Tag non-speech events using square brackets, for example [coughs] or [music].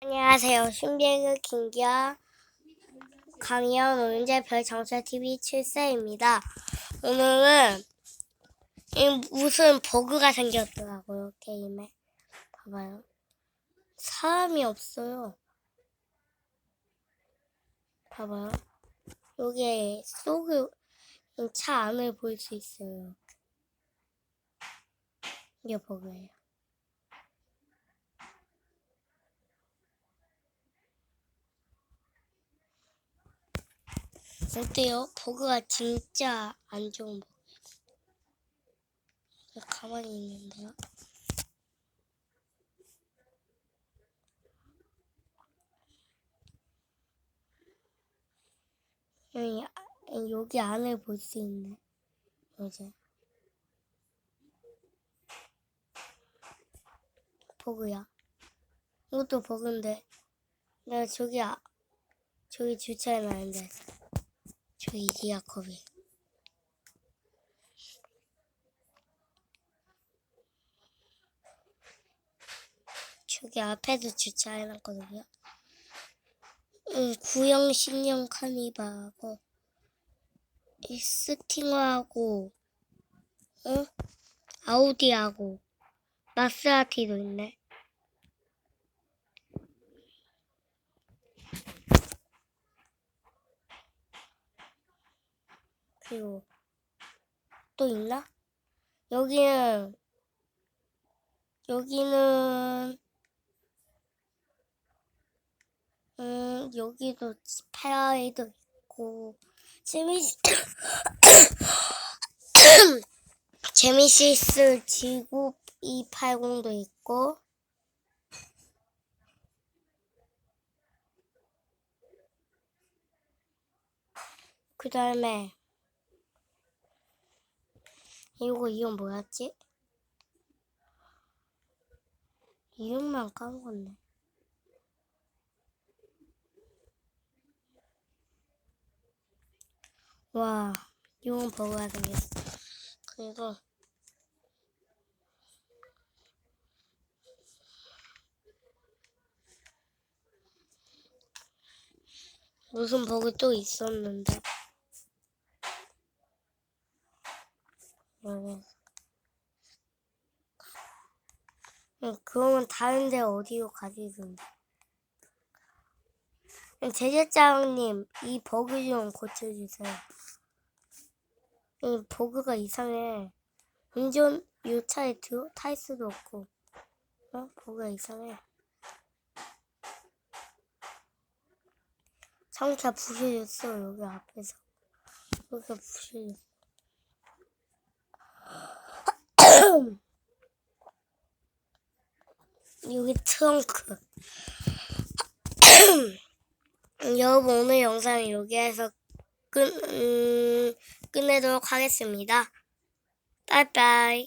안녕하세요. 신비의 김기아 강의원 오윤재 별장사 TV 7세입니다. 오늘은 이 무슨 버그가 생겼더라고요 게임에. 봐봐요. 사람이 없어요. 봐봐요. 여기에 속을 차 안을 볼 수 있어요. 이게 버그예요. 어때요? 버그가 진짜 안 좋은 버그예요. 가만히 있는데요. 여기, 아- 여기 안을 볼 수 있네. 이제. 버그야. 이것도 버그인데. 내가 저기, 아, 저기 주차해놨는데. 저기 디아컵이. 저기 앞에도 주차해놨거든요. 음, 구형 신형 카니발하고 이 스팅어하고 어? 아우디하고 마스라티도 있네. 그리고 또 있나? 여기는 여기는 음 여기도 페라리도 있고 재미시 제미시스 [coughs] 지구 280도 있고 그 다음에 이거 이름 뭐였지? 이름만 까먹었네. 와, 이건 버거가 생겼어. 그리고 무슨 버그 또 있었는데. 어. 응, 그러면 다른데 어디로 가시던데. 제작자님, 이 버그 좀 고쳐주세요. 이 버그가 이상해. 운전, 이 차에 들, 탈 수도 없고. 어? 버그가 이상해. 자동차 부셔졌어, 여기 앞에서. 여기가 부셔졌어. 여기 트렁크. [clears throat] 여러분 오늘 영상 여기에서 끝, 음, 끝내도록 하겠습니다. 빠이빠이.